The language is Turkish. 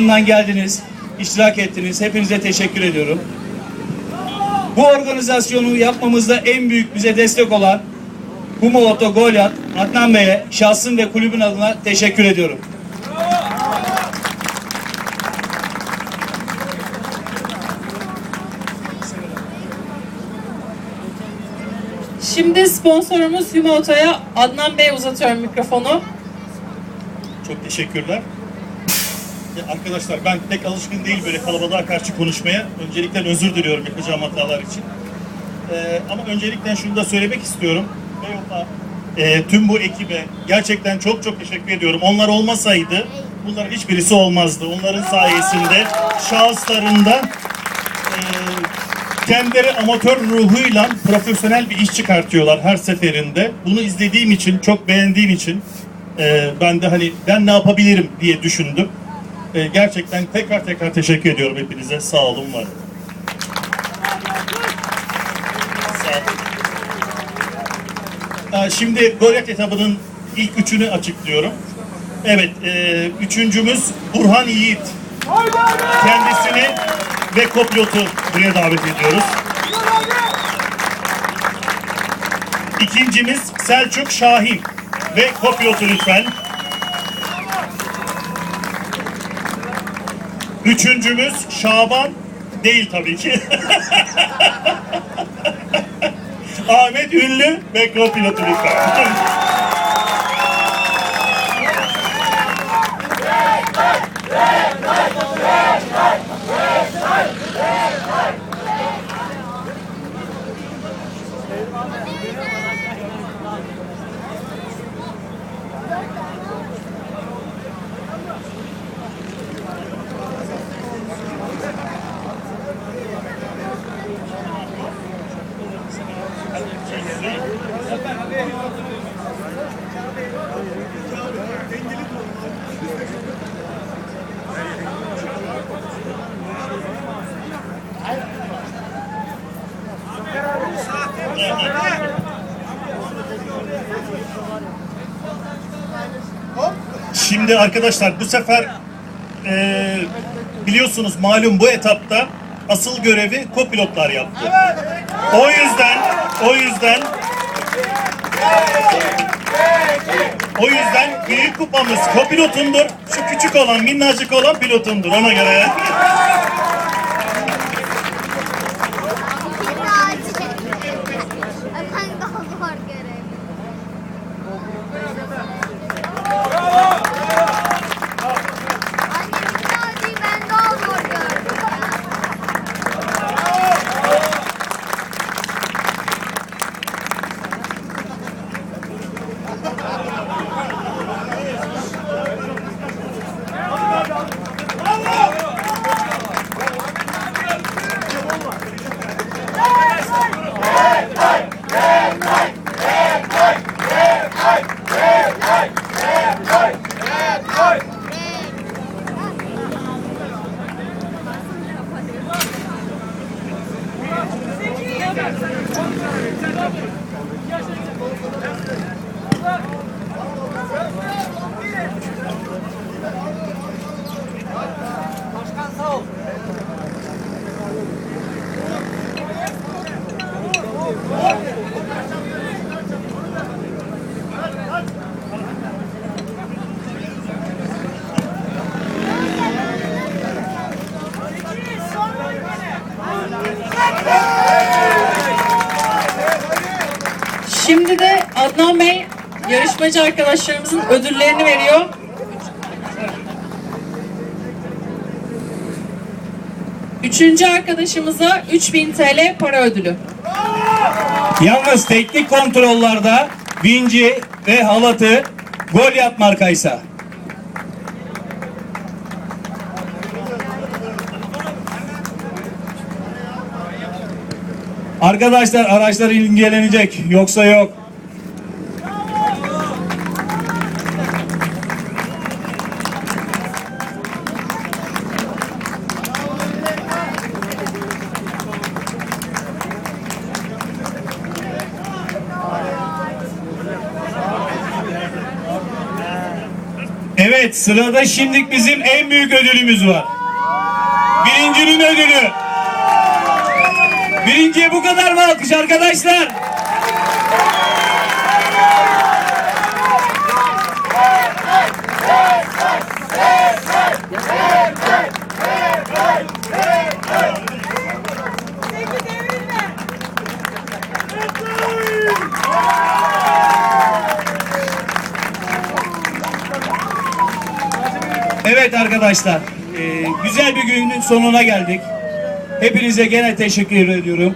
Bundan geldiniz, iştirak ettiniz. Hepinize teşekkür ediyorum. Bu organizasyonu yapmamızda en büyük bize destek olan Kumoto Golyat, Adnan Bey'e şahsım ve kulübün adına teşekkür ediyorum. Şimdi sponsorumuz Humoto'ya Adnan Bey uzatıyorum mikrofonu. Çok teşekkürler. Arkadaşlar ben pek alışkın değil böyle kalabalığa karşı konuşmaya. Öncelikle özür diliyorum yapacağım hatalar için. Ee, ama öncelikle şunu da söylemek istiyorum. E, tüm bu ekibe gerçekten çok çok teşekkür ediyorum. Onlar olmasaydı bunların hiçbirisi olmazdı. Onların sayesinde şahıslarında e, kendileri amatör ruhuyla profesyonel bir iş çıkartıyorlar her seferinde. Bunu izlediğim için, çok beğendiğim için e, ben de hani ben ne yapabilirim diye düşündüm. E, gerçekten tekrar tekrar teşekkür ediyorum hepinize. Sağ olun, var. olun. Sağ olun. E, Şimdi Goryat etabının ilk üçünü açıklıyorum. Evet, e, üçüncümüz Burhan Yiğit. Kendisini ve kopilotu buraya davet ediyoruz. İkincimiz Selçuk Şahin ve kopilotu lütfen. Üçüncümüz Şaban değil tabii ki. Ahmet Ünlü ve kopilotu lütfen. Şimdi arkadaşlar bu sefer eee, biliyorsunuz malum bu etapta asıl görevi kopilotlar yaptı. O yüzden o yüzden o yüzden büyük kupamız kopilotundur. Şu küçük olan minnacık olan pilotundur ona göre. Şimdi de Adnan Bey yarışmacı arkadaşlarımızın ödüllerini veriyor. Üçüncü arkadaşımıza 3000 TL para ödülü. Yalnız teknik kontrollerde Vinci ve Halatı Golyat markaysa. Arkadaşlar araçlar ilgilenecek yoksa yok. Evet Sırada şimdi bizim en büyük ödülümüz var. Birincinin ödülü. Birinciye bu kadar mı alkış arkadaşlar? Evet arkadaşlar, e, güzel bir günün sonuna geldik. Hepinize gene teşekkür ediyorum.